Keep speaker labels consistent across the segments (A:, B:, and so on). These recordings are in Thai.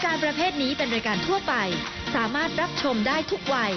A: ายการประเภทนี้เป็นรายการทั่วไป สามารถรับชมได้ทุกวัย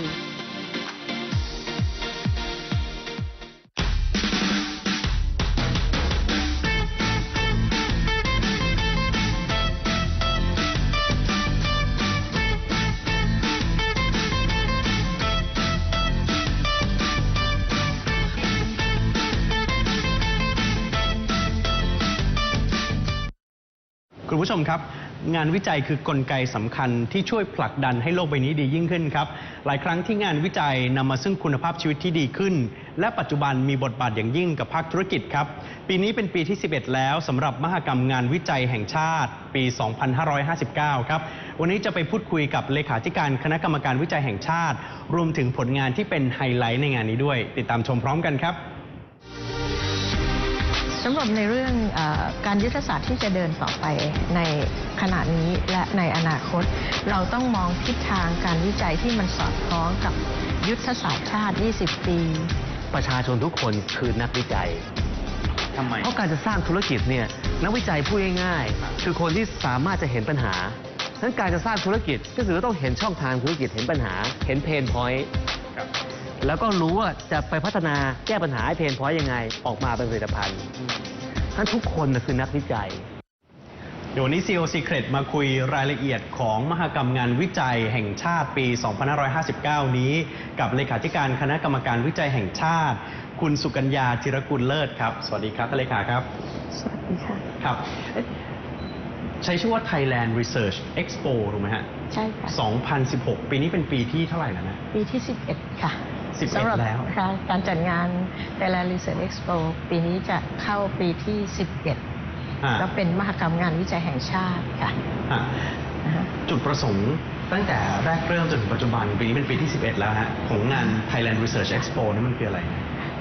B: คุณผู้ชมครับ งานวิจัยคือกลไกสำคัญที่ช่วยผลักดันให้โลกใบนี้ดียิ่งขึ้นครับ หลายครั้งที่งานวิจัยนำมาซึ่งคุณภาพชีวิตที่ดีขึ้น และปัจจุบันมีบทบาทอย่างยิ่งกับภาคธุรกิจครับ ปีนี้เป็นปีที่ 11 แล้วสำหรับมหกรรมงานวิจัยแห่งชาติ ปี 2559 ครับ วันนี้จะไปพูดคุยกับเลขาธิการคณะกรรมการวิจัยแห่งชาติ รวมถึงผลงานที่เป็นไฮไลท์ในงานนี้ด้วย ติดตามชมพร้อมกันครับ
C: สำหรับในเรื่องเออการยุทธศาสตร์ที่จะเดินต่อไปในขณะนี้และในอนาคต เราต้องมองทิศทางการวิจัยที่มันสอดคล้องกับยุทธศาสตร์ชาติ 20 ปี
D: ประชาชนทุกคนคือนักวิจัย
B: ทำไม
D: เพราะการจะสร้างธุรกิจเนี่ยนักวิจัยพูดง่ายๆคือคนที่สามารถจะเห็นปัญหาฉะนั้นการจะสร้างธุรกิจก็คือต้องเห็นช่องทางธุรกิจเห็นปัญหา เห็นเพนพอยต์ แล้วก็รู้ว่าจะไปพัฒนาแก้ปัญหาให้เพนพอยต์ยังไงออกมาเป็นผลิตภัณฑ์ฉะนั้นทุกคนน่ะคือนักวิจัย
B: เดี๋ยววันนี้ CEO Secret มาคุยรายละเอียดของมหกรรมงานวิจัยแห่งชาติปี 2559 นี้ กับเลขาธิการคณะกรรมการวิจัยแห่งชาติ คุณสุกัญญาจิรกุลเลิศครับ สวัสดีครับท่านเลขาครับ
C: สวัสดีค่ะ
B: ครับเอ๊ะใช้ชื่อว่า Thailand Research Expo ถูกไหมฮะ
C: ใช่ค่ะ
B: 2016 ปีนี้เป็นปีที่เท่าไหร่แล้วนะ
C: ปีที่ 11 ค่ะ
B: 11
C: สำหรับ
B: แล้ว
C: การการจัดงาน Thailand Research Expo ปีนี้จะเข้าปีที่
B: อ่า
C: 11ก็เป็นมหกรรมงานวิจัยแห่งชาติค่ะ
B: อะ
C: นะฮะ
B: จุดประสงค์ตั้งแต่แรกเริ่มจนถึงปัจจุบันปีนี้เป็นปีที่ 11 แล้วฮะของงาน Thailand Research Expo นี่มันคืออะไร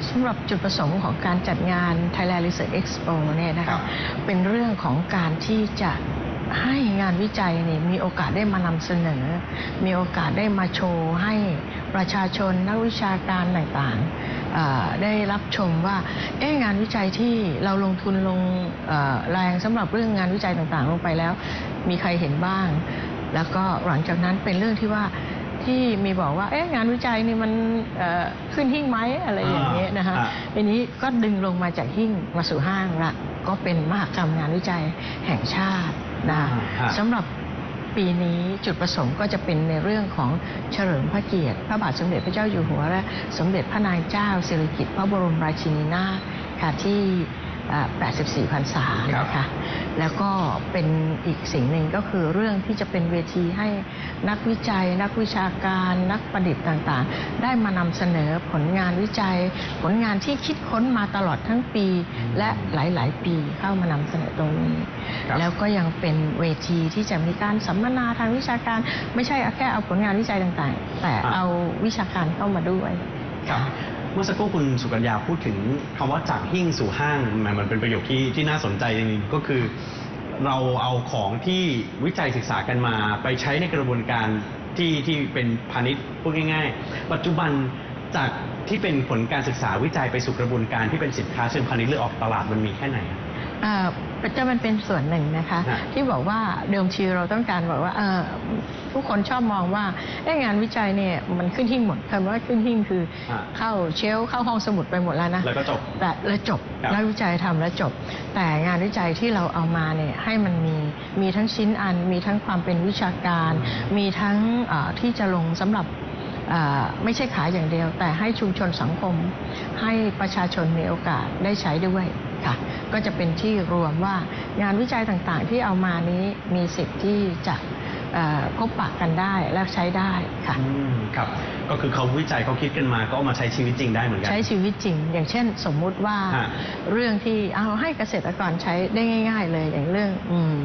C: สำหรับจุดประสงค์ของการจัดงาน Thailand Research Expo เนี่ยนะ
B: ครั
C: คะ
B: บ
C: เป็นเรื่องของการที่จะ ให้งานวิจัยเนี่ยมีโอกาสได้มานำเสนอ มีโอกาสได้มาโชว์ให้ประชาชนนักวิชาการต่างๆเอ่อได้รับชมว่าเอ๊ะงานวิจัยที่เราลงทุนลงเอ่อแรงสำหรับเรื่องงานวิจัยต่างๆ ลงไปแล้ว มีใครเห็นบ้าง แล้วก็หลังจากนั้นเป็นเรื่องที่ว่าที่มีบอกว่าเอ๊ะงานวิจัยนี่มันเอ่อขึ้นหิ้งไหมอะไรอย่างเงี้ยนะคะ
B: อ่า
C: ทีนี้ก็ดึงลงมาจากหิ้งมาสู่ห้างละก็เป็นมหกรรมงานวิจัยแห่งชาติ นะคะ
B: อ่าฮะ
C: สำหรับปีนี้จุดประสงค์ก็จะเป็นในเรื่องของเฉลิมพระเกียรติ พระบาทสมเด็จพระเจ้าอยู่หัวและสมเด็จพระนางเจ้าสิริกิติ์พระบรมราชินีนาถค่ะที่อ่า 84พรรษา
B: ครับ
C: นะคะแล้วก็เป็นอีกสิ่งหนึ่งก็คือเรื่องที่จะเป็นเวทีให้นักวิจัย นักวิชาการ นักประดิษฐ์ต่างๆ ได้มานำเสนอผลงานวิจัย ผลงานที่คิดค้นมาตลอดทั้งปี และหลาย ๆ ปีเข้ามานำเสนอตรงนี้
B: ครับ
C: แล้วก็ยังเป็นเวทีที่จะมีการสัมมนาทางวิชาการ ไม่ใช่แค่เอาผลงานวิจัยต่างๆ แต่เอาวิชาการเข้ามาด้วย
B: ครับ เมื่อสักครู่คุณสุกัญญาพูดถึงคำว่าจากหิ้งสู่ห้างแหมมันเป็นประโยคที่ที่น่าสนใจจริงๆก็คือ เราเอาของที่วิจัยศึกษากันมาไปใช้ในกระบวนการที่ที่เป็นพาณิชย์พูดง่าย ๆ ปัจจุบันจากที่เป็นผลการศึกษาวิจัยไปสู่กระบวนการที่เป็นสินค้าเชิงพาณิชย์หรือออกตลาดมันมีแค่ไหน
C: อ่า จะมันเป็นส่วนหนึ่งนะคะ
B: ฮะ
C: ที่บอกว่าเดิมทีเราต้องการบอกว่าเอ่อทุกคนชอบมองว่าเอ๊ะงานวิจัยเนี่ยมันขึ้นหิ้งหมดคำว่าขึ้นหิ้งคืออาเข้าเชลฟ์เข้าห้องสมุดไปหมดแล้วนะ
B: แล้วก็จบ
C: แต่แล้วจบ
B: ครับ
C: นักวิจัยทำแล้วจบ แต่งานวิจัยที่เราเอามาเนี่ยให้มันมีมีทั้งชิ้นอัน มีทั้งความเป็นวิชาการ มีทั้งเอ่อที่จะลงสำหรับเอ่อไม่ใช่ขายอย่างเดียว แต่ให้ชุมชนสังคม ให้ประชาชนมีโอกาสได้ใช้ด้วย ค่ะ ก็จะเป็นที่รวมว่างานวิจัยต่างๆ ที่เอามานี้มีสิทธิ์ที่จะเอ่อพบปะกันได้และใช้ได้ค่ะ
B: อืมครับ ก็คือเขาวิจัยเขาคิดกันมาก็เอามาใช้ชีวิตจริงได้เหมือนกัน
C: ใช้ชีวิตจริง อย่างเช่น สมมุติว่า
B: ฮะ
C: เรื่องที่เอาให้เกษตรกรใช้ได้ง่าย ๆ เลยอย่างเรื่องอม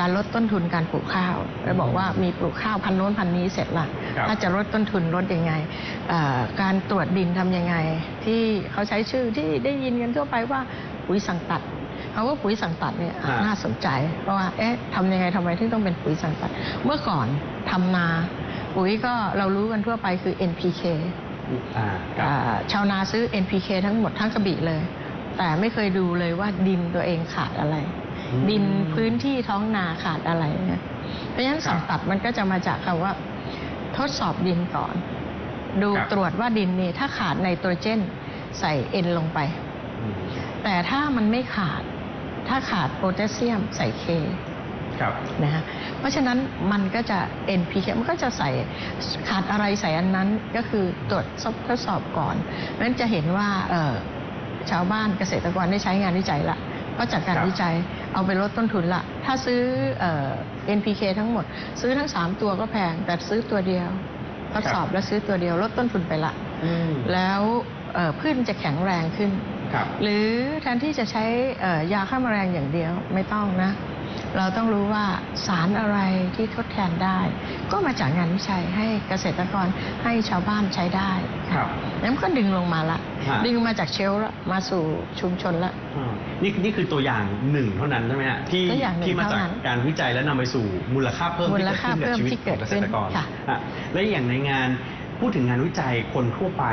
C: การลดต้นทุนการปลูกข้าวแล้วบอกว่ามีปลูกข้าวพันโน้นพันนี้เสร็จละ
B: ครับ
C: ถ้าจะลดต้นทุนลดยังไงเอ่อการตรวจดินทำยังไง ที่เขาใช้ชื่อที่ได้ยินกันทั่วไปว่า ปุ๋ยสั่งตัดคำว่าปุ๋ยสั่งตัดเนี่ย
B: ฮะ
C: น่าสนใจ เพราะว่าเอ๊ะทำยังไงทำไมถึงต้องเป็นปุ๋ยสั่งตัด เมื่อก่อนทำนา ปุ๋ยก็เรารู้กันทั่วไปคือ NPK
B: อ่าครับ
C: อ่าชาวนาซื้อ NPK ทั้งหมดทั้งกระบี่เลย แต่ไม่เคยดูเลยว่าดินตัวเองขาดอะไร
B: อืม
C: ดินพื้นที่ท้องนาขาดอะไรเนี่ยทีราะฉะนั้นสั่งตัดมันก็จะมาจากคำว่า ทดสอบดินก่อน ดู
B: ครับ
C: ตรวจว่าดินนี่ถ้าขาดไนโตรเจน ใส่เอ็นลงไป
B: อืม
C: แต่ถ้ามันไม่ขาด ถ้าขาดโพแทสเซียมใส่เค
B: ครับ
C: นะฮะเพราะฉะนั้นมันก็จะ NPK มันก็จะใส่ขาดอะไรใส่อันนั้นก็คือตรวจสอบทดสอบก่อนเพราะฉะนั้นจะเห็นว่าเอ่อชาวบ้านเกษตรกรได้ใช้งานวิจัยละก็จากการ
B: ครับ
C: วิจัยเอาไปลดต้นทุนละ ถ้าซื้อเอ่อ NPK ทั้งหมด ซื้อทั้ง 3 ตัวก็แพง แต่ซื้อตัวเดียว ทดสอบแล้วซื้อตัวเดียวลดต้นทุนไปละ
B: อืม
C: แล้วเอ่อพืชมันจะแข็งแรงขึ้น
B: ครับ
C: หรือแทนที่จะใช้เอ่อยาฆ่าแมลงอย่างเดียวไม่ต้องนะ เราต้องรู้ว่าสารอะไรที่ทดแทนได้ ก็มาจากงานวิจัยให้เกษตรกรให้ชาวบ้านใช้ได้
B: ครับ
C: แล้วมันก็ดึงลงมาละ
B: ฮะ
C: ดึงมาจากเชลฟ์ละมาสู่ชุมชนละ
B: อ่านี่นี่คือตัวอย่างหนึ่งเท่านั้นใช่ไหมฮะที่
C: ตัวอย่างหนึ่ง
B: ที่มาจาก
C: เท่านั้น
B: การวิจัยและนำไปสู่มูลค่าเพิ่ม
C: มู
B: ที่
C: ล
B: เกิด
C: ค่า
B: ขึ้นกับ
C: เพิ่ม
B: ชีวิต
C: ที่
B: ข
C: เกิ
B: อง
C: ด
B: เกษ
C: ขึ้น
B: ตรกร
C: ค่ะ
B: อะและอย่างในงานพูดถึงงานวิจัยคนทั่วไป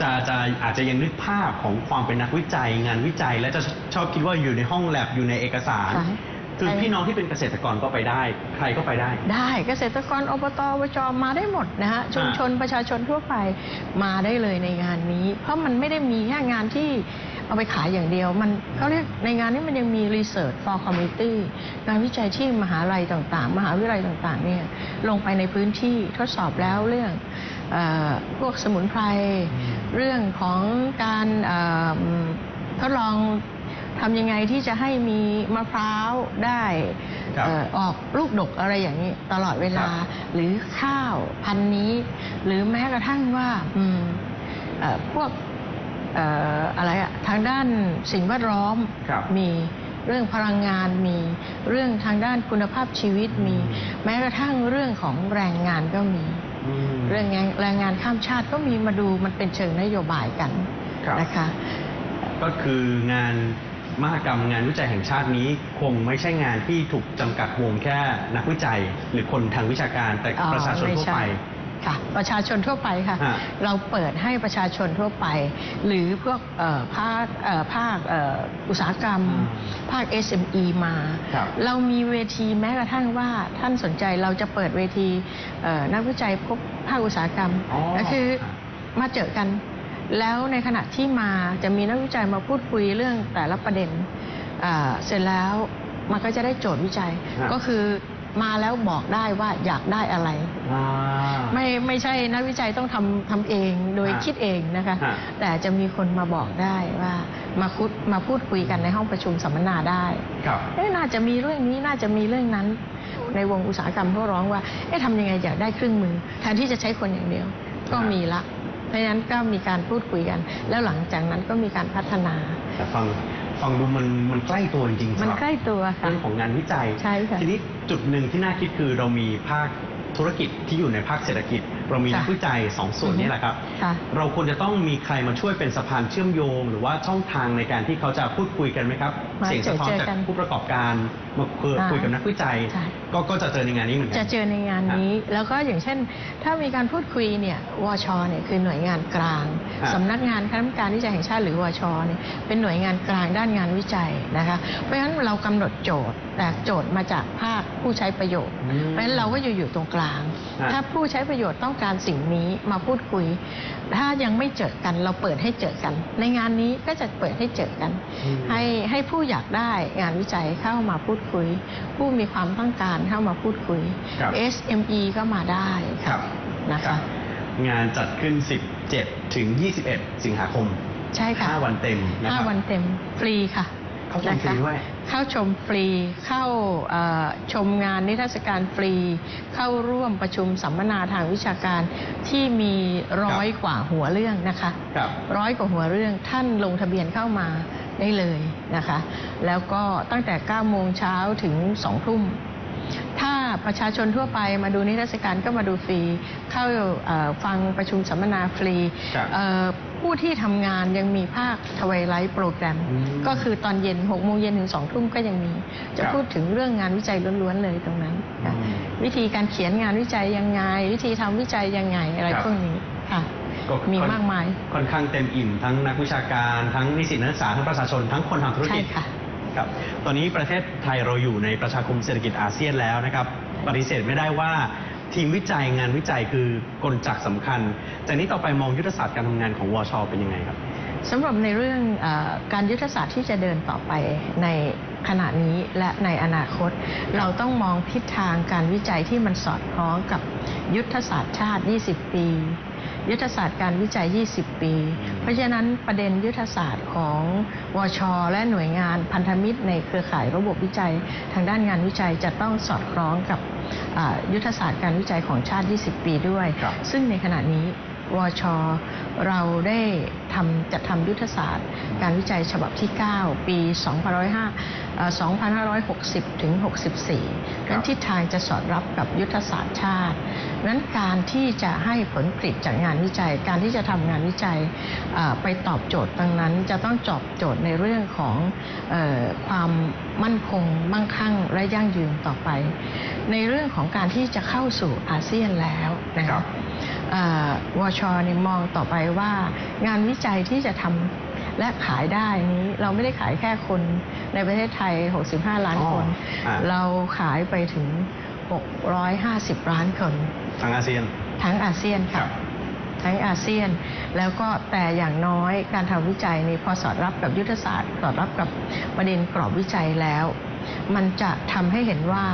B: จะจะอาจจะยังนึกภาพของความเป็นนักวิจัยงานวิจัย และจะชอบคิดว่าอยู่ในห้องแลบอยู่ในเอกสาร
C: ใช่
B: คือ
C: ใช่
B: พี่น้องที่เป็นเกษตรกรก็ไปได้ ใครก็ไปได้
C: ได้เกษตรกรอบตอบจมาได้หมดนะฮะชุมชนประชาชนทั่วไปมาได้เลยในงานนี้ เพราะมันไม่ได้มีแค่งานที่เอาไปขายอย่างเดียว มันเขาเรียกในงานนี้มันยังมี research for community งานวิจัยที่มหาลัยต่างๆ มหาวิทยาลัยต่างๆเนี่ยลงไปในพื้นที่ทดสอบแล้วเรื่องเออ พวกสมุนไพร เรื่องของการเออทดลองทำยังไงที่จะให้มีมะพร้าวได้
B: ครับ
C: เอ่อออกลูกดกอะไรอย่างนี้ตลอดเวลา
B: ครับ
C: หรือข้าวพันธุ์นี้ หรือแม้กระทั่งว่าอืมเอ่อพวกเอ่ออะไรอะทางด้านสิ่งแวดล้อม
B: ครับ
C: มีเรื่องพลังงานมีเรื่องทางด้านคุณภาพชีวิตมี
B: อืม
C: แม้กระทั่งเรื่องของแรงงานก็มี
B: อืม
C: เรื่องงานแรงงานข้ามชาติก็มีมาดูมันเป็นเชิงนโยบายกัน
B: ครับ
C: นะคะ
B: ก็คืองานมหกรรมงานวิจัยแห่งชาตินี้ คงไม่ใช่งานที่ถูกจำกัดวงแค่นักวิจัย หรือคนทางวิชาการแต่
C: อ๋อ
B: ประชาชน
C: ไม่
B: ทั่ว
C: ใช่
B: ไป
C: ค่ะประชาชนทั่วไปค่ะ
B: ฮะ
C: เราเปิดให้ประชาชนทั่วไป หรือพวกเอ่อภาคเอ่อภาคเอ่ออุตสาหกรรม
B: อืม
C: ภาค SME มา
B: ครับ
C: เรามีเวทีแม้กระทั่งว่าท่านสนใจเราจะเปิดเวทีเอ่อนักวิจัยพบภาคอุตสาหกรรม
B: อ๋อ
C: ก็คือมาเจอกัน แล้วในขณะที่มาจะมีนักวิจัยมาพูดคุยเรื่องแต่ละประเด็นอ่าเสร็จแล้วมันก็จะได้โจทย์วิจัย
B: ฮะ
C: ก็คือ มาแล้วบอกได้ว่าอยากได้อะไร
B: อ่า
C: ไม่ไม่ใช่นักวิจัยต้องทำทำเองโดย
B: ฮะ
C: คิดเองนะคะ
B: ฮะ
C: แต่จะมีคนมาบอกได้ว่ามาคุดมาพูดคุยกันในห้องประชุมสัมมนาได้
B: ครับ
C: เอ๊ะน่าจะมีเรื่องนี้น่าจะมีเรื่องนั้น ในวงอุตสาหกรรมเขาร้องว่าเอ๊ะทำยังไงอยากได้เครื่องมือ แทนที่จะใช้คนอย่างเดียว ก็มีละเพราะฉะนั้นก็มีการพูดคุยกัน แล้วหลังจากนั้นก็มีการพัฒนา
B: แต่ฟัง ฟังดูมันมันใกล้ตัวจริงๆ
C: มัน
B: สำหรับ
C: ใกล้ตัวค่ะ
B: เรื่องของงานวิจัย
C: ใช่ค่ะ
B: ทีนี้จุดหนึ่งที่น่าคิดคือเรามีภาคธุรกิจที่อยู่ในภาคเศรษฐกิจ เรามี
C: ค่ะ
B: นักวิจัยสองส่วนนี้แหละครับ
C: ค่ะ
B: เราควรจะต้องมีใครมาช่วยเป็นสะพานเชื่อมโยง หรือว่าช่องทางในการที่เขาจะพูดคุยกันไหมครับ
C: มา
B: เสียงสะท้อน
C: เจอ
B: จาก
C: กัน
B: ผู้ประกอบการมาคุย
C: อ่า
B: คุยกับนักวิจัย
C: ใช่
B: ก็ก็จะเจอในงานนี้เหมือนกั
C: จะเจอในงานนี้ แล้วก็อย่างเช่น ถ้ามีการพูดคุยเนี่ยวชเนี่ยคือหน่วยงานกลาง
B: ฮะ
C: สำนักงานคณะกรรมการวิจัยแห่งชาติหรือวชเนี่ยเป็นหน่วยงานกลางด้านงานวิจัยนะคะ เพราะฉะนั้นเรากำหนดโจทย์แต่โจทย์มาจากภาคผู้ใช้ประโยชน์
B: อืม
C: เพราะฉะนั้นเราก็อยู่อยู่ตรงกลาง
B: ฮะ
C: ถ้าผู้ใช้ประโยชน์ต้องการสิ่งนี้มาพูดคุย ถ้ายังไม่เจอกันเราเปิดให้เจอกัน ในงานนี้ก็จะเปิดให้เจอกัน
B: อืม
C: ให้ให้ผู้อยากได้งานวิจัยเข้ามาพูดคุย ผู้มีความต้องการเข้ามาพูดคุย
B: ครับ
C: SME ก็มาได้
B: ครับ
C: นะ
B: ครั
C: คะ
B: บงานจัดขึ้น 17 ถึง 21 สิงหาคม
C: ใช่ค่ะ
B: 5วันเต็มนะค
C: ห้า
B: รับ
C: วันเต็ม ฟรีค่ะ
B: เข้าชมฟรี
C: นะคะ
B: ด้วย
C: เข้าชมฟรีเข้าเอ่อชมงานนิทรรศการฟรี เข้าร่วมประชุมสัมมนาทางวิชาการที่มีร้อยกว่าหัวเรื่องนะคะ
B: ครับ
C: ร้อยกว่าหัวเรื่องท่านลงทะเบียนเข้ามาได้เลยนะคะ แล้วก็ตั้งแต่ 9 โมงเช้าถึง 2 ทุ่ม ถ้าประชาชนทั่วไปมาดูนิทรรศการก็มาดูฟรี เข้าเอ่อฟังประชุมสัมมนาฟรี
B: ครับ
C: เอ่อ ผู้ที่ทำงานยังมีภาคทวายไลท์โปรแกรม
B: อืม
C: ก็คือตอนเย็น6โมงเย็นถึง2ทุ่มก็ยังมี จะ
B: ครับ
C: พูดถึงเรื่องงานวิจัยล้วนๆเลยตรงนั้นค่ะ
B: อืม
C: วิธีการเขียนงานวิจัยยังไง วิธีทำวิจัยยังไงอะไร
B: ครับ
C: พวกนี้ค่ะ
B: ก็
C: มี
B: ค่อน
C: มากมาย
B: ค่อนข้างเต็มอิ่มทั้งนักวิชาการทั้งนิสิตนักศึกษาทั้งประชาชนทั้งคนทำธุร
C: ใช่
B: กิจ
C: ค่ะ
B: ครับตอนนี้ประเทศไทยเราอยู่ในประชาคมเศรษฐกิจอาเซียนแล้วนะครับ ปฏิเสธไม่ได้ว่า ทีมวิจัยงานวิจัยคือกลจักรสำคัญ จากนี้ต่อไปมองยุทธศาสตร์การทำงานของวชเป็นยังไงครับ
C: สำหรับในเรื่องเออการยุทธศาสตร์ที่จะเดินต่อไปในขณะนี้และในอนาคต เราต้องมองทิศทางการวิจัยที่มันสอดคล้องกับยุทธศาสตร์ชาติ 20 ปี ยุทธศาสตร์การวิจัย 20 ปี เพราะฉะนั้นประเด็นยุทธศาสตร์ของวช และหน่วยงานพันธมิตรในเครือข่ายระบบวิจัย ทางด้านงานวิจัยจะต้องสอดคล้องกับอ่า ยุทธศาสตร์การวิจัยของชาติ 20 ปีด้วย
B: ครับ
C: ซึ่งในขณะนี้ วช เราได้ทำจัดทำยุทธศาสตร์ การวิจัยฉบับที่ 9 ปี2505เอ่อ2560 ถึง 64นั้นทิศทางจะสอดรับกับยุทธศาสตร์ชาตินั้นการที่จะให้ผลผลิตจากงานวิจัย การที่จะทำงานวิจัยเอ่อไปตอบโจทย์ดังนั้น จะต้องตอบโจทย์ในเรื่องของเออความมั่นคงมั่งคั่งและยั่งยืนต่อไป ในเรื่องของการที่จะเข้าสู่อาเซียนแล้วนะ
B: ครั
C: คะ
B: บ
C: เอ่อ วชนี่มองต่อไปว่างานวิจัยที่จะทำและขายได้นี้ เราไม่ได้ขายแค่คนในประเทศไทย 65 ล้านคน
B: อ๋ออ่า
C: เราขายไปถึง 650 ล้านคน
B: ทางอาเซียน
C: ทั้งอาเซียน
B: ครั
C: ค่ะ
B: บ
C: ทั้งอาเซียน แล้วก็แต่อย่างน้อยการทำวิจัยนี่พอสอดรับกับยุทธศาสตร์ สอดรับกับประเด็นกรอบวิจัยแล้ว มันจะทำให้เห็นว่า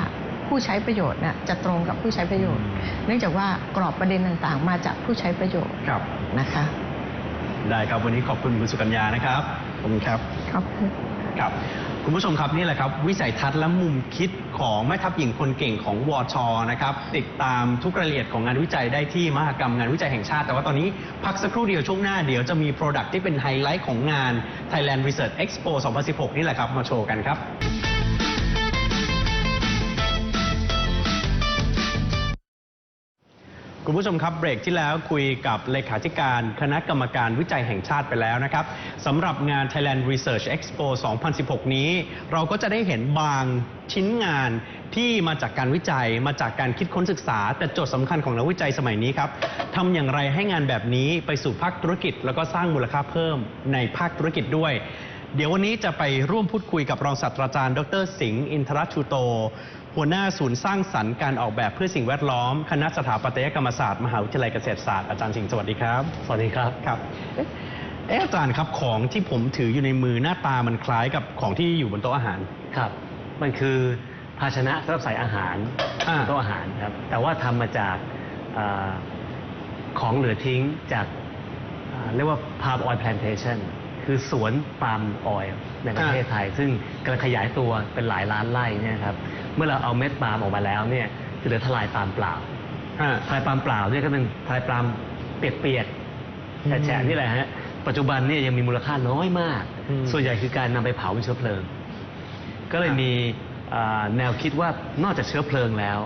C: ผู้ใช้ประโยชน์น่ะจะตรงกับผู้ใช้ประโยชน์ เนื่องจากว่ากรอบประเด็นต่างๆ มาจากผู้ใช้ประโยชน์
B: ครับ
C: นะคะ
B: ได้ครับวันนี้ขอบคุณคุณสุกัญญานะครับขอบคุณครับ
C: ขอบคุณ
B: ครับคุณผู้ชมครับนี่แหละครับ วิสัยทัศน์และมุมคิดของแม่ทัพหญิงคนเก่งของวชนะครับ ติดตามทุกรายละเอียดของงานวิจัยได้ที่มหกรรมงานวิจัยแห่งชาติ แต่ว่าตอนนี้พักสักครู่เดียวช่วงหน้าเดี๋ยวจะมี Product ที่เป็นไฮไลท์ของงาน Thailand Research Expo 2016 นี่แหละครับ มาโชว์กันครับ คุณผู้ชมครับเบรกที่แล้วคุยกับเลขาธิการคณะกรรมการวิจัยแห่งชาติไปแล้วนะครับสำหรับงาน Thailand Research Expo 2016 นี้ เราก็จะได้เห็นบางชิ้นงานที่มาจากการวิจัยมาจากการคิดค้นศึกษา แต่โจทย์สำคัญของนักวิจัยสมัยนี้ครับทำอย่างไรให้งานแบบนี้ไปสู่ภาคธุรกิจ แล้วก็สร้างมูลค่าเพิ่มในภาคธุรกิจด้วยเดี๋ยววันนี้จะไปร่วมพูดคุยกับรองศาสตราจารย์ ดรสิงห์ อินทรชูโต หัวหน้าศูนย์สร้างสรรค์การออกแบบเพื่อสิ่งแวดล้อม คณะสถาปัตยกรรมศาสตร์ มหาวิทยาลัยเกษตรศาสตร์ อาจารย์สิงห์สวัสดีครับ
D: สวัสดีครับ
B: ครับเอ๊ะเอ๊ะอาจารย์ครับของที่ผมถืออยู่ในมือหน้าตามันคล้ายกับของที่อยู่บนโต๊ะอาหาร
D: ครับ มันคือภาชนะสำหรับใส่อาหาร
B: อ่า
D: โต๊ะอาหารครับ แต่ว่าทำมาจากอาของเหลือทิ้งจากอ่าเรียกว่า palm oil plantation คือสวนปาล์มออยล์ในประเทศไทย ซึ่งกำลังขยายตัวเป็นหลายล้านไร่เนี่ยครับ เมื่อเราเอาเม็ดปาล์มออกมาแล้วเนี่ยจะเหลือทลายปาล์มเปล่า
B: อ่า
D: ทลายปาล์มเปล่าเนี่ยก็เป็นทลายปาล์มเปียกๆแฉะๆนี่แหละฮะปัจจุบันเนี่ยยังมีมูลค่าน้อยมาก
B: อืม
D: ส่วนใหญ่คือการนำไปเผาเป็นเชื้อเพลิง ก็เลยมีอ่าแนวคิดว่านอกจากเชื้อเพลิงแล้ว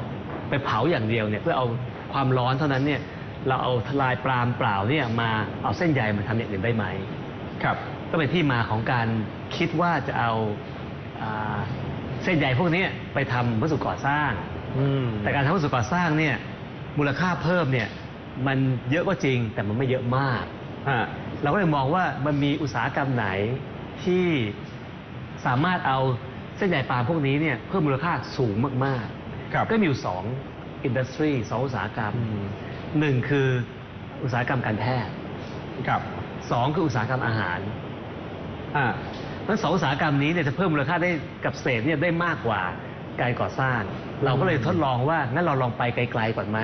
D: ไปเผาอย่างเดียวเนี่ยเพื่อเอาความร้อนเท่านั้นเนี่ยเราเอาทลายปาล์มเปล่าเนี่ยมาเอาเส้นใยมาทำอย่างอื่นได้ไหม
B: ครับ
D: ก็เป็นที่มาของการคิดว่าจะเอาอ่า เส้นใยพวกนี้ไปทำวัสดุก่อสร้าง
B: อืม
D: แต่การทำวัสดุก่อสร้างเนี่ยมูลค่าเพิ่มเนี่ยมันเยอะก็จริงแต่มันไม่เยอะมาก
B: อ่า
D: เราก็เลยมองว่ามันมีอุตสาหกรรมไหนที่สามารถเอาเส้นใยปาล์มพวกนี้เนี่ยเพิ่มมูลค่าสูงมาก
B: ครับ
D: ๆก็มีอยู่สองอินดัสทรีสองอุตสาหกรรม
B: อืม
D: หนึ่งคืออุตสาหกรรมการแพทย์
B: ครับ
D: สองคืออุตสาหกรรมอาหาร
B: อ่า
D: ทั้งสองอุตสาหกรรมนี้เนี่ยจะเพิ่มมูลค่าได้กับเศษเนี่ยได้มากกว่าการก่อสร้าง เราก็เลยทดลองว่างั้นเราลองไปไกลๆก่อนไหม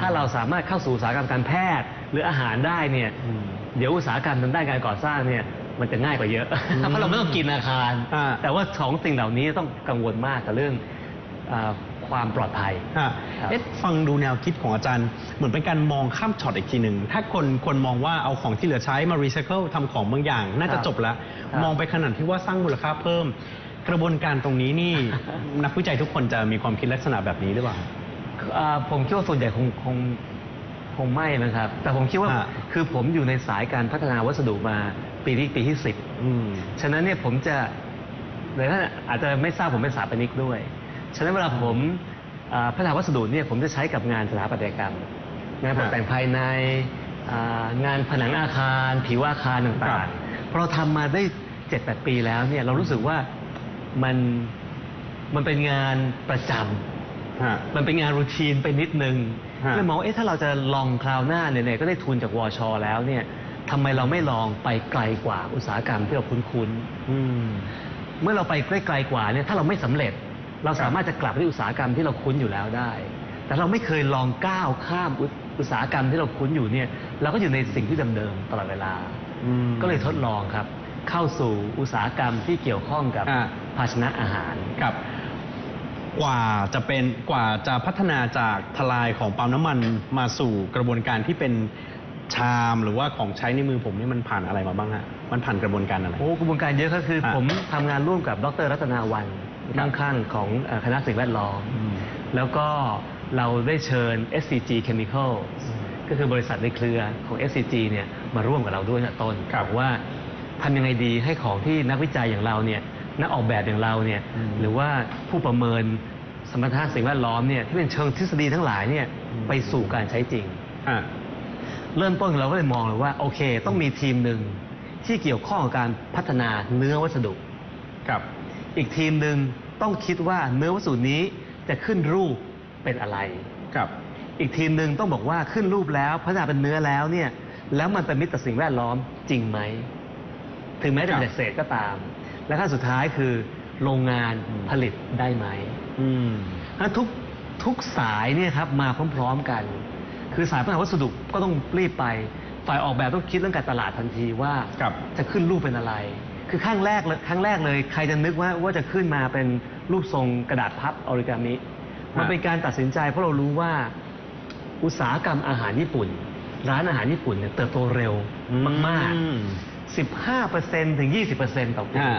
D: ถ้าเราสามารถเข้าสู่อุตสาหกรรมการแพทย์ หรืออาหารได้เนี่ย
B: อืม
D: เดี๋ยวอุตสาหกรรมทางด้านการก่อสร้างเนี่ยมันจะง่ายกว่าเยอะ
B: อืม
D: เพราะเราไม่ต้องกินอาคาร
B: อ่า
D: แต่ว่าสองสิ่งเหล่านี้ต้องกังวลมากกับเรื่องอา ความปลอดภัย
B: อะ
D: ครับ
B: เอ๊ะฟังดูแนวคิดของอาจารย์ เหมือนเป็นการมองข้ามช็อตอีกทีหนึ่ง ถ้าคนคนมองว่าเอาของที่เหลือใช้มารีไซเคิลทำของบางอย่าง น่าจะจบแล้ว
D: ครับ
B: มองไปขนาดที่ว่าสร้างมูลค่าเพิ่ม กระบวนการตรงนี้นี่ นักวิจัยทุกคนจะมีความคิดลักษณะแบบนี้หรือเปล่า
D: อ่าผมคิดว่าส่วนใหญ่คงคงคงไม่นะครับ แต่ผมคิดว่า
B: ฮะ
D: คือผมอยู่ในสายการพัฒนาวัสดุมาปีที่ปีที่สิบ
B: อืม
D: ฉะนั้นเนี่ยผมจะหลายท่านอาจจะไม่ทราบผมเป็นสถาปนิกด้วย ฉะนั้นเวลาผมอ่าพัฒนาวัสดุเนี่ยผมจะใช้กับงานสถาปัตยกรรม งานตกแต่งภายในอ่างานผนังอาคาร ผิวอาคาร
B: ครั
D: ต่าง
B: บ
D: ๆพอเราทำมาได้เจ็ดแปดปีแล้วเนี่ยเรารู้สึกว่ามันมันเป็นงานประจ
B: ฮะำ
D: มันเป็นงานรูทีนไปนิดนึง
B: ฮะ
D: เลยมองว่าเอ๊ะถ้าเราจะลองคราวหน้าเนี่ยๆก็ได้ทุนจากวชแล้วเนี่ยทำไมเราไม่ลองไปไกลกว่าอุตสาหกรรมที่เราคุ้นๆ
B: อืม
D: เมื่อเราไปใกล้ๆกว่าเนี่ยถ้าเราไม่สำเร็จ เราสามารถจะกลับไปที่อุตสาหกรรมที่เราคุ้นอยู่แล้วได้ แต่เราไม่เคยลองก้าวข้ามอุอุตสาหกรรมที่เราคุ้นอยู่เนี่ย เราก็อยู่ในสิ่งที่เดิมๆตลอดเวลา
B: อืม
D: ก็เลยทดลองครับ เข้าสู่อุตสาหกรรมที่เกี่ยวข้องกับ
B: อ่า
D: ภาชนะอาหาร
B: ครับกว่าจะเป็นกว่าจะพัฒนาจากทลายของปั๊มน้ำมันมาสู่กระบวนการที่เป็นชามหรือว่าของใช้ในมือผมนี่มันผ่านอะไรมาบ้างฮะมันผ่านกระบวนการอะไร
D: โอ้กระบวนการเยอะก็คือ
B: อะ
D: ผมทำงานร่วมกับดรรัตนาวัน
B: ครับ
D: ข้างๆของเอ่อคณะสิ่งแวดล้อม
B: อืม
D: แล้วก็เราได้เชิญ SCG Chemical ก็คือบริษัทในเครือของ SCG เนี่ยมาร่วมกับเราด้วยตั้งแต่ต้น
B: ครับ
D: อกว่าทำยังไงดีให้ของที่นักวิจัยอย่างเราเนี่ยนักออกแบบอย่างเราเนี่ย
B: อืม
D: หรือว่าผู้ประเมินสมรรถนะสิ่งแวดล้อมเนี่ยที่เป็นเชิงทฤษฎีทั้งหลายเนี่ย
B: อืม
D: ไปสู่การใช้จริง
B: อะ
D: เริ่มต้นเราก็เลยมองเลยว่าโอเค ต้องมีทีมหนึ่งที่เกี่ยวข้องกับการพัฒนาเนื้อวัสดุ
B: ครับ
D: อีกทีมหนึ่งต้องคิดว่าเนื้อวัสดุนี้จะขึ้นรูปเป็นอะไร
B: ครับ
D: อีกทีมหนึ่งต้องบอกว่าขึ้นรูปแล้วพัฒนาเป็นเนื้อแล้วเนี่ยแล้วมันเป็นมิตรต่อสิ่งแวดล้อมจริงไหม ถึงแม้จะเป็นเศษก็ตาม และขั้นสุดท้ายคือโรงงาน
B: อืม
D: ผลิตได้ไหม
B: อืม
D: ถ้าทุกทุกสายเนี่ยครับมาพร้อมๆกัน คือสายพัฒนาวัสดุก็ต้องรีบไป ฝ่ายออกแบบต้องคิดเรื่องการตลาดทันทีว่า
B: ครับ
D: จะขึ้นรูปเป็นอะไร คือข้างแรกเลยครั้งแรกเลย ใครจะนึกว่าว่าจะขึ้นมาเป็นรูปทรงกระดาษพับออริกามิมันเป็นการตัดสินใจ เพราะเรารู้ว่าอุตสาหกรรมอาหารญี่ปุ่น ร้านอาหารญี่ปุ่นเนี่ยเติบโตเร็วมาก
B: อืม
D: ๆ15%ถึง 20%ต่อปี
B: อ่า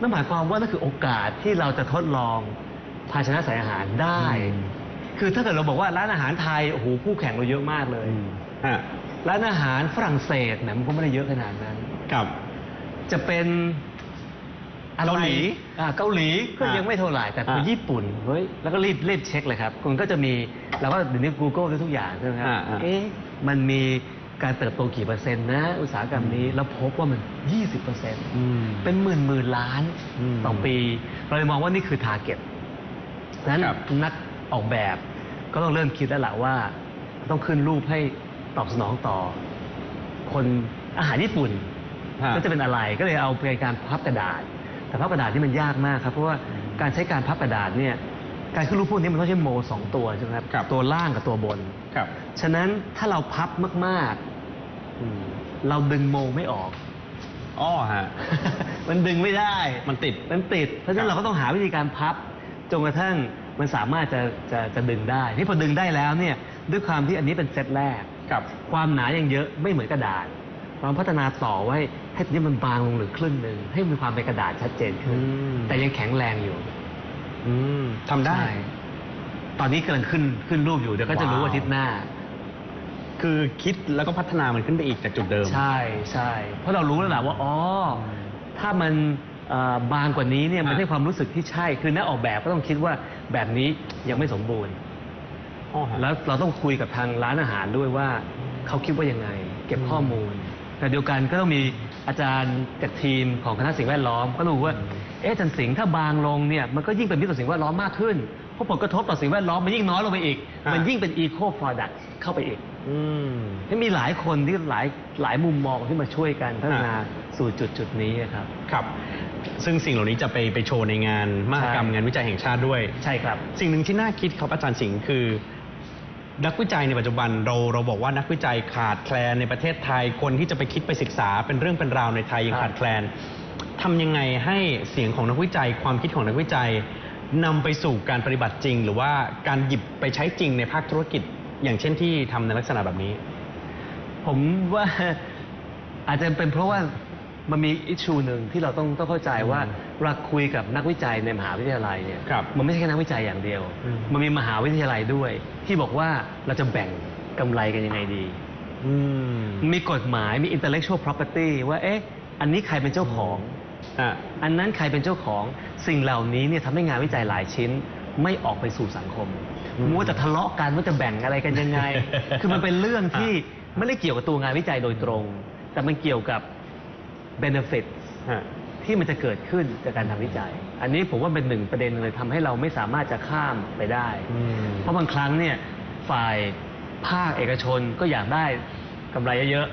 D: นั่นหมายความว่านั่นคือโอกาสที่เราจะทดลองภาชนะใส่อาหารได้
B: อืม
D: คือถ้าเกิดเราบอกว่าร้านอาหารไทยโอ้โหคู่แข่งเราเยอะมากเลย
B: อืมฮะ
D: ร้านอาหารฝรั่งเศสเนี่ยมันก็ไม่ได้เยอะขนาดนั้น
B: ครับ
D: จะเป็นอะไร
B: เกาหลี
D: อ่าเกาหลีก็
B: อ่ายั
D: ยังไม่เท่าไหร่แต่คน
B: อ่า
D: ญี่ปุ่นเฮ้ยแล้วก็รีบรีบเช็คเลยครับคุณก็จะมีเราก็เดี๋ยวนี้ Google ได้ทุกอย่างใช่ไหมครับ
B: อ่าอ่า
D: เอ๊ะมันมีการเติบโตกี่เปอร์เซ็นต์นะ อุตสาหกรรมนี้แล้วพบว่ามัน 20เปอร์เซ็นต์
B: อืม
D: เป็นหมื่นหมื่นล้าน
B: อืม
D: ต่อปี เราเลยมองว่านี่คือทาร์เก็ตดังนั้น
B: ครับ
D: นักออกแบบก็ต้องเริ่มคิดแล้วล่ะว่า ต้องขึ้นรูปให้ตอบสนองต่อ คนอาหารญี่ปุ่น
B: ฮะ
D: ก็จะเป็นอะไรก็เลยเอาเป็นการพับกระดาษ แต่พับกระดาษนี่มันยากมากครับเพราะว่าการใช้การพับกระดาษเนี่ยการขึ้นรูปพวกนี้มันต้องใช้โมสองตัวใช่ไหมครับ
B: ครับ
D: ตัวล่างกับตัวบน
B: ครับ
D: ฉะนั้นถ้าเราพับมากๆเราดึงโมไม่ออก
B: อ้อฮะ
D: มันดึงไม่ได้
B: มันติด
D: มันติด เพราะฉะนั้นเราก็ต้องหาวิธีการพับจนกระทั่งมันสามารถจะจะจะดึงได้ที่พอดึงได้แล้วเนี่ยด้วยความที่อันนี้เป็นเซตแรก
B: ครับ
D: ความหนายังเยอะไม่เหมือนกระดาษ เราพัฒนาต่อไว้ให้ตัวนี้มันบางลงเหรือครึ่งหนึ่งให้มีความเป็นกระดาษชัดเจนขึ้น
B: อืม
D: แต่ยังแข็งแรงอยู่
B: อืมทำได้
D: ใช่ตอนนี้กำลังขึ้นขึ้นรูปอยู่เดี๋ยวก็จะรู้
B: ว้าว
D: อาทิตย์หน้า
B: คือคิดแล้วก็พัฒนามันขึ้นไปอีกจากจุดเดิม
D: ใช่ใช่เพราะเรารู้แล้วแหละว่าอ๋อถ้ามันเอ่อบางกว่านี้เนี่ยมัน
B: อะ
D: ให้ความรู้สึกที่ใช่คือนักออกแบบก็ต้องคิดว่าแบบนี้ยังไม่สมบูรณ์
B: อ้อฮะ
D: แล้วเราต้องคุยกับทางร้านอาหารด้วยว่าเขาคิดว่ายังไง เก็บข้อมูล แต่เดียวกันก็ต้องมีอาจารย์จากทีมของคณะสิ่งแวดล้อม ก็รู้ว่าเอ๊ะอาจารย์สิงห์ถ้าบางลงเนี่ยมันก็ยิ่งเป็นมิตรต่อสิ่งแวดล้อมมากขึ้นเพราะผลกระทบต่อสิ่งแวดล้อมมันยิ่งน้อยลงไปอีก
B: อะ
D: มันยิ่งเป็นอีโค p ร o ดักต์เข้าไปอีก
B: อืม
D: มีหลายคนที่หลายหลายมุมมองที่มาช่วยกันพัฒนา
B: อะ
D: สู่จุดจุดนี้ครับ
B: ครับ ซึ่งสิ่งเหล่านี้จะไปไปโชว์ในงานมหกรรม
D: ใช่
B: งานวิจัยแห่งชาติด้วย
D: ใช่ครับ
B: สิ่งหนึ่งที่น่าคิดครับอาจารย์สิงห์คือ นักวิจัยในปัจจุบันเราเราบอกว่านักวิจัยขาดแคลนในประเทศไทยคนที่จะไปคิดไปศึกษาเป็นเรื่องเป็นราวในไทยยังขาดแคลนทำยังไงให้เสียงของนักวิจัย ความคิดของนักวิจัยนำไปสู่การปฏิบัติจริง หรือว่าการหยิบไปใช้จริงในภาคธุรกิจ อย่างเช่นที่ทำในลักษณะแบบนี้
D: ผมว่าอาจจะเป็นเพราะว่า มันมีอิชชูหนึ่งที่เราต้องต้องเข้าใจว่า
B: อืม
D: เราคุยกับนักวิจัยในมหาวิทยาลัยเนี่ย
B: ครับ
D: มันไม่ใช่แค่นักวิจัยอย่างเดียว
B: อืม
D: มันมีมหาวิทยาลัยด้วย ที่บอกว่าเราจะแบ่งกำไรกันยังไงดี
B: อืม
D: มีกฎหมายมี intellectual property ว่าเอ๊ะอันนี้ใครเป็นเจ้าของ
B: อะ
D: อันนั้นใครเป็นเจ้าของสิ่งเหล่านี้เนี่ยทำให้งานวิจัยหลายชิ้นไม่ออกไปสู่สังคม
B: อืม
D: มัวแต่ทะเลาะกันว่าจะแบ่งอะไรกันยังไง คือมันเป็นเรื่องที่
B: อ่
D: ไม่ได้เกี่ยวกับตัวงานวิจัยโดยตรง แต่มันเกี่ยวกับ benefit
B: ฮะ
D: ที่มันจะเกิดขึ้นจากการทำวิจัย อันนี้ผมว่าเป็นหนึ่งประเด็นเลยทำให้เราไม่สามารถจะข้ามไปได้ เพราะบางครั้งเนี่ยฝ่ายภาคเอกชนก็อยากได้กำไรเยอะ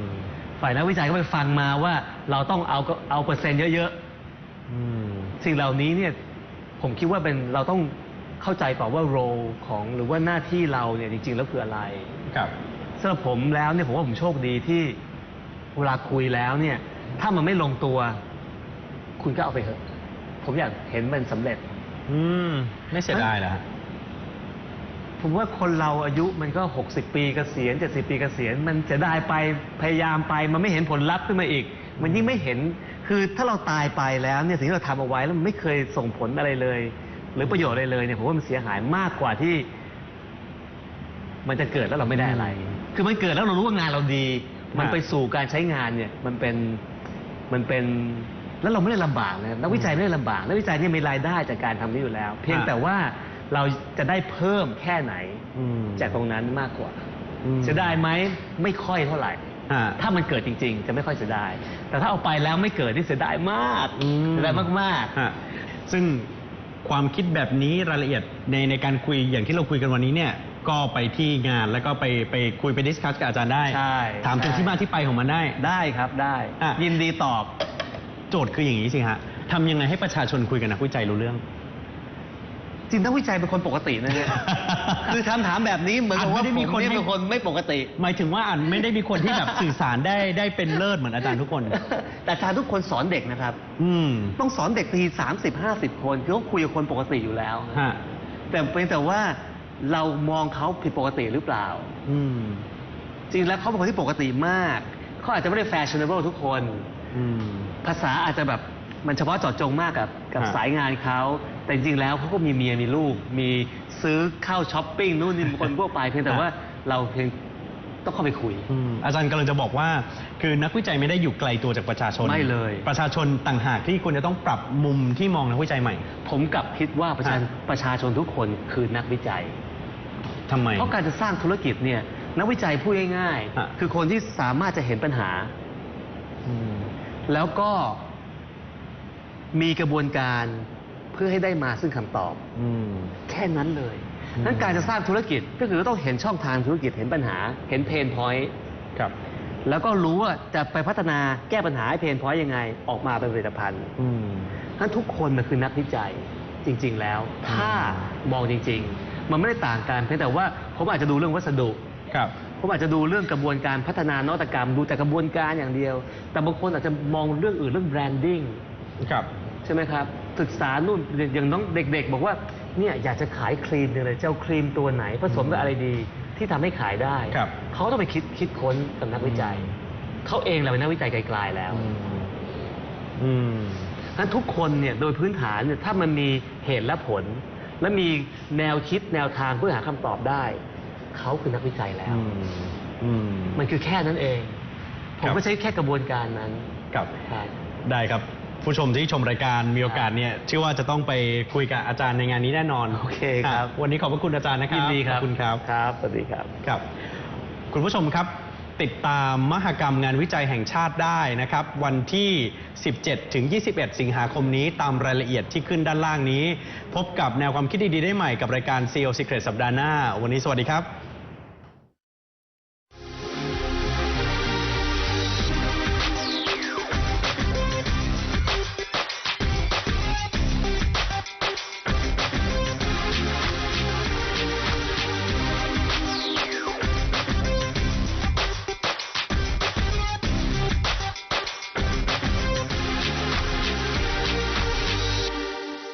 D: ๆ ฝ่ายนักวิจัยก็ไปฟังมาว่าเราต้องเอาก็เอาเปอร์เซ็นต์เยอะๆ สิ่งเหล่านี้เนี่ยผมคิดว่าเป็นเราต้องเข้าใจก่อนว่าโรของหรือว่าหน้าที่เราเนี่ยจริงๆ แล้วคืออะไร
B: ครับ
D: สำหรับผมแล้วเนี่ยผมว่าผมโชคดีที่เวลาคุยแล้วเนี่ย ถ้ามันไม่ลงตัว คุณก็เอาไปเถอะ ผมอยากเห็นมันสำเร็จ
B: อืม ไม่เสียดายเหรอฮะ
D: ผมว่าคนเราอายุมันก็ 60 ปีเกษียณ70 ปีเกษียณมันจะได้ไปพยายามไป มันไม่เห็นผลลัพธ์ขึ้นมาอีก มันยิ่งไม่เห็นคือถ้าเราตายไปแล้วเนี่ยสิ่งที่เราทำเอาไว้แล้วมันไม่เคยส่งผลอะไรเลย หรือประโยชน์อะไรเลยเนี่ยผมว่ามันเสียหายมากกว่าที่ มันจะเกิดแล้วเราไม่ได้อะไร คือมันเกิดแล้วเรารู้ว่างานเราดี มันไปสู่การใช้งานเนี่ย มันเป็น มันเป็นแล้วเราไม่ได้ลำบากนะครับนักวิจัยไม่ได้ลำบากนักวิจัยเนี่ยมีรายได้จากการทำนี้อยู่แล้ว เพียงแต่ว่าเราจะได้เพิ่มแค่ไหน
B: อืม
D: จากตรงนั้นมากกว่า
B: อืม
D: จะได้ไหมไม่ค่อยเท่าไหร่
B: ฮะ
D: ถ้ามันเกิดจริง ๆ จะไม่ค่อยเสียดาย แต่ถ้าเอาไปแล้วไม่เกิดนี่เสียดายมาก
B: อืม
D: เสียดายมาก
B: ฮะซึ่งความคิดแบบนี้รายละเอียดในในการคุยอย่างที่เราคุยกันวันนี้เนี่ย ก็ไปที่งานแล้วก็ไปไปคุยไปดิสคัสกับอาจารย์ได้
D: ใช่
B: ถามถึง
D: ใช่
B: ที่มาที่ไปของมันได้
D: ๆได้ครับได้
B: อะ
D: ยินดีตอบ
B: โจทย์คืออย่างนี้สิฮะทำยังไงให้ประชาชนคุยกับนักวิจัยรู้เรื่อง
D: จริงนักวิจัยเป็นคนปกตินะเนี่ย คือคำถามแบบนี้เหมือนกับว่า
B: อาจไม่ได้มี
D: ผม
B: คน
D: เนี่ย
B: ให้
D: เป็นคนไม่ปกติ
B: หมายถึงว่าอ่านไม่ได้มีคนที่แบบ สื่อสารได้ได้เป็นเลิศเหมือนอาจารย์ทุกคน
D: แต่อาจารย์ทุกคนสอนเด็กนะครับ
B: อืม
D: ต้องสอนเด็กทีสามสิบห้าสิบคน คือเขาคุยกับคนปกติอยู่แล้ว
B: ฮะ
D: แต่เป็นแต่ว่า เรามองเขาผิดปกติหรือเปล่า
B: อืม
D: จริงแล้วเขาเป็นคนที่ปกติมาก เขาอาจจะไม่ได้แฟชั่น a b l e ทุกคน
B: อืม
D: ภาษาอาจจะแบบมันเฉพาะเจาะจงมากกับกับ
B: ฮะ
D: สายงานเขา แต่จริงๆแล้วเขาก็มีเมียมีลูก มีซื้อข้าวช้อปปิ้งนู่นนี่คนทั่วไปเพียงแต่ว่าเราเพียงต้องเข้าไปคุย
B: อืมอาจารย์กำลังจะบอกว่า คือนักวิจัยไม่ได้อยู่ไกลตัวจากประชาชน
D: ไม่เลย
B: ประชาชนต่างหากที่ควรจะต้องปรับมุมที่มองนักวิจัยใหม่
D: ผมกลับคิดว่าประชา
B: ฮะ
D: ประชาชนทุกคนคือนักวิจัย
B: ทำไม
D: เพราะการจะสร้างธุรกิจเนี่ยนักวิจัยพูดง่าย
B: ฮะ
D: ๆ คือคนที่สามารถจะเห็นปัญหา
B: อืม
D: แล้วก็มีกระบวนการเพื่อให้ได้มาซึ่งคำตอบ
B: อืม
D: แค่นั้นเลย
B: อืม
D: นั้นการจะสร้างธุรกิจก็คือต้องเห็นช่องทางธุรกิจเห็นปัญหา เห็นเพนพอยต์
B: ครับ
D: แล้วก็รู้ว่าจะไปพัฒนาแก้ปัญหาให้เพนพอยต์ยังไง ออกมาเป็นผลิตภัณฑ์
B: อืม
D: นั้นทุกคนมันคือนักวิจัยจริง ๆ แล้ว ถ้ามองจริงๆ มันไม่ได้ต่างกันเพียงแต่ว่าผมอาจจะดูเรื่องวัสดุ
B: ครับ
D: ผมอาจจะดูเรื่องกระบวนการพัฒนานวัตกรรม ดูแต่กระบวนการอย่างเดียว แต่บางคนอาจจะมองเรื่องอื่นเรื่องแบรนดิ้ง
B: ครับ
D: ใช่ไหมครับ ศึกษานู่นอย่างน้องเด็ก ๆ บอกว่าเนี่ยอยากจะขายครีมเนี่ยเลยเจ้าครีมตัวไหน ผสมกับอะไรดีที่ทำให้ขายได้
B: ครับ
D: เขาต้องไปคิดคิดค้นกับนักวิจัยเขาเองแหละเป็นนักวิจัยไกลๆแล้ว
B: อืมอืม
D: นั้นทุกคนเนี่ยโดยพื้นฐานเนี่ยถ้ามันมีเหตุและผล และมีแนวคิดแนวทางเพื่อหาคำตอบได้ เขาคือนักวิจัยแล้ว
B: อืมอืม
D: มันคือแค่นั้นเอง ผ
B: ครั
D: ม
B: บ
D: ก็ใช้แค่กระบวนการนั้น
B: ครับ
D: ครับ
B: ได้ครับ ผู้ชมที่ชมรายการมีโอกาสเนี่ยเชื่อว่าจะต้องไปคุยกับอาจารย์ในงานนี้แน่นอน
D: โอเคครับะ
B: วันนี้ขอบพระคุณอาจารย์นะครับ
D: ยินดีครับ
B: ขอบคุณครับ
D: ครับ สวัสดีครับ
B: ครับ คุณผู้ชมครับ ติดตามมหกรรมงานวิจัยแห่งชาติได้นะครับ วันที่ 17 ถึง 21 สิงหาคมนี้ตามรายละเอียดที่ขึ้นด้านล่างนี้ พบกับแนวความคิดดีๆได้ใหม่กับรายการ CEO Secret สัปดาห์หน้า วันนี้สวัสดีครับ